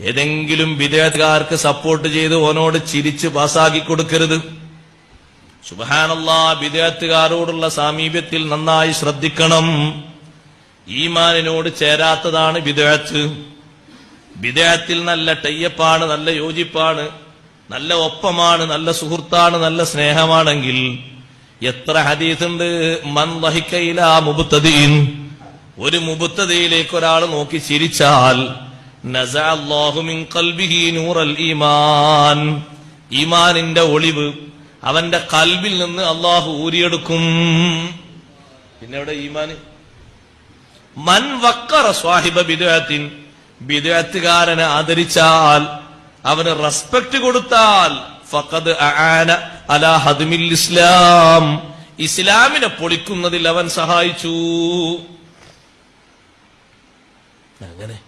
ഏതെങ്കിലും വിദേശകാർക്ക് സപ്പോർട്ട് ചെയ്ത് ഓനോട് ചിരിച്ച് പാസാക്കി കൊടുക്കരുത്. സുബഹാനല്ലാ വിദേഹത്തുകാരോടുള്ള സാമീപ്യത്തിൽ നന്നായി ശ്രദ്ധിക്കണം. ഈമാനിനോട് ചേരാത്തതാണ് വിദേഹത്ത്. വിദേഹത്തിൽ നല്ല ടയ്യപ്പാണ് നല്ല യോജിപ്പാണ് നല്ല ഒപ്പമാണ് നല്ല സുഹൃത്താണ് നല്ല സ്നേഹമാണെങ്കിൽ എത്ര ഹദീസുണ്ട്? മൻ വഹിക്കയില മുബുത്തതീൻ ഒരു മുബുത്തതയിലേക്ക് ഒരാൾ നോക്കി ചിരിച്ചാൽ ഈമാനിന്റെ ഒളിവ് അവന്റെ കൽബിൽ നിന്ന് അള്ളാഹു ഊരിയെടുക്കും. പിന്നെ എവിടെ ഈമാൻ മൻ വക്കറ സ്വാഹിബ ബിദഅത്തിൻ ബിദഅത്തുകാരനെ ആദരിച്ചാൽ അവന് റെസ്പെക്ട് കൊടുത്താൽ ഫഖദ് അആന അലാ ഹദ്മിൽ ഇസ്ലാം. ഇസ്ലാമിനെ പൊളിക്കുന്നതിൽ അവൻ സഹായിച്ചു. അങ്ങനെ.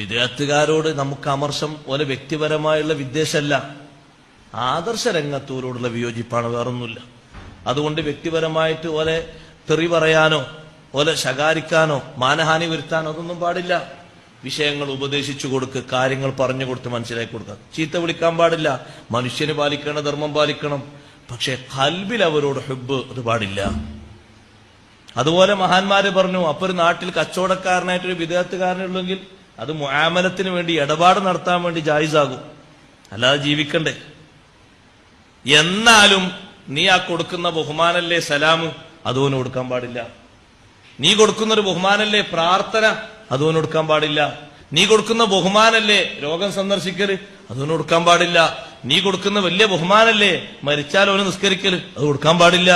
വിദേഹത്തുകാരോട് നമുക്ക് അമർഷം പോലെ വ്യക്തിപരമായുള്ള വിദ്വേഷമല്ല. ആദർശ രംഗത്തോരോടുള്ള വിയോജിപ്പാണ് വേറൊന്നുമില്ല. അതുകൊണ്ട് വ്യക്തിപരമായിട്ട് ഓലെ തെറി പറയാനോ ഓലെ ശകാരിക്കാനോ മാനഹാനി വരുത്താനോ അതൊന്നും പാടില്ല. വിഷയങ്ങൾ ഉപദേശിച്ചു കൊടുക്ക് കാര്യങ്ങൾ പറഞ്ഞു കൊടുത്ത് മനസ്സിലാക്കി കൊടുക്കുക ചീത്ത വിളിക്കാൻ പാടില്ല. മനുഷ്യന് പാലിക്കണം ധർമ്മം പാലിക്കണം. പക്ഷെ കൽബിൽ അവരോട് ഹെബ് അത് പാടില്ല. അതുപോലെ മഹാന്മാര് പറഞ്ഞു അപ്പൊ ഒരു നാട്ടിൽ കച്ചവടക്കാരനായിട്ടൊരു വിദേഹത്തുകാരനുള്ളെങ്കിൽ അത് മുആമലത്തിന് വേണ്ടി ഇടപാട് നടത്താൻ വേണ്ടി ജായിസാകും. അല്ലാതെ ജീവിക്കണ്ടേ. എന്നാലും നീ ആ കൊടുക്കുന്ന ബഹുമാനല്ലേ സലാം അതോന് കൊടുക്കാൻ പാടില്ല. നീ കൊടുക്കുന്ന ഒരു ബഹുമാനല്ലേ പ്രാർത്ഥന? അതോന് കൊടുക്കാൻ പാടില്ല. നീ കൊടുക്കുന്ന ബഹുമാനല്ലേ രോഗം സന്ദർശിക്കൽ? അതോന് കൊടുക്കാൻ പാടില്ല. നീ കൊടുക്കുന്ന വലിയ ബഹുമാനല്ലേ മരിച്ചാൽ അവന് നിസ്കരിക്കൽ? അത് കൊടുക്കാൻ പാടില്ല.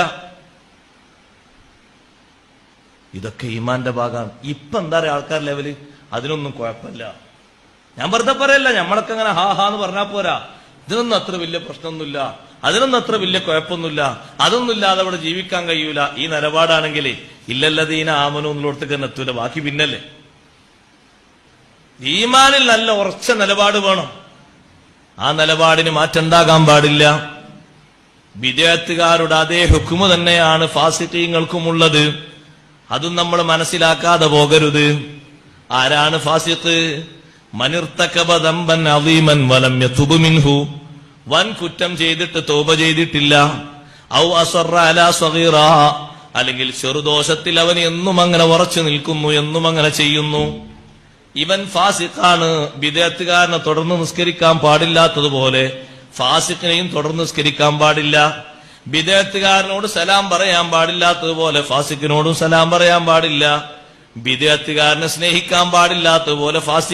ഇതൊക്കെ ഈമാന്റെ ഭാഗമാണ്. ഇപ്പൊ എന്താ പറയാ ആൾക്കാർ ലെവൽ? അതിനൊന്നും കുഴപ്പമില്ല. ഞാൻ വെറുതെ പറയല്ല നമ്മളൊക്കെ അങ്ങനെ ഹാ ഹാ എന്ന് പറഞ്ഞാൽ പോരാ. ഇതിനൊന്നും അത്ര വലിയ പ്രശ്നമൊന്നുമില്ല. അതിനൊന്നും അത്ര വലിയ കുഴപ്പമൊന്നുമില്ല. അതൊന്നും ഇല്ലാതെ അവിടെ ജീവിക്കാൻ കഴിയൂല. ഈ നിലപാടാണെങ്കിൽ ഇല്ലല്ലതീന ആമനോ എന്നുള്ളടത്തേക്ക് തന്നെ എത്തൂല. ബാക്കി പിന്നല്ലേ. ഈമാനിൽ നല്ല ഉറച്ച നിലപാട് വേണം. ആ നിലപാടിന് മാറ്റുണ്ടാകാൻ പാടില്ല. വിദേഹത്തുകാരുടെ അതേ ഹുക്കുമ തന്നെയാണ് ഫാസിറ്റീങ്ങൾക്കുമുള്ളത് അതും നമ്മൾ മനസ്സിലാക്കാതെ പോകരുത്. ആരാണ് ഫാസിത്ത് മനിർത്തക്കബദമ്പൻ അവീമൻ വലം യതുബു മിൻഹു. വൻ കുറ്റം ചെയ്തിട്ട് തോപ ചെയ്തിട്ടില്ല. ഔ അസറ അലാ സഗീറ. അല്ലെങ്കിൽ ചെറുദോഷത്തിൽ അവൻ എന്നും അങ്ങനെ ഉറച്ചു നിൽക്കുന്നു എന്നും അങ്ങനെ ചെയ്യുന്നു. ഇവൻ ഫാസിഖാണ് വിദേഹത്തുകാരനെ തുടർന്ന് നിസ്കരിക്കാൻ പാടില്ലാത്തതുപോലെ ഫാസിഖിനെയും തുടർന്ന് നിസ്കരിക്കാൻ പാടില്ല. വിദേഹത്തുകാരനോട് സലാം പറയാൻ പാടില്ലാത്തതുപോലെ ഫാസിഖിനോടും സലാം പറയാൻ പാടില്ല. വിദേഹത്തുകാരനെ സ്നേഹിക്കാൻ പാടില്ലാത്തതുപോലെ ഫാസി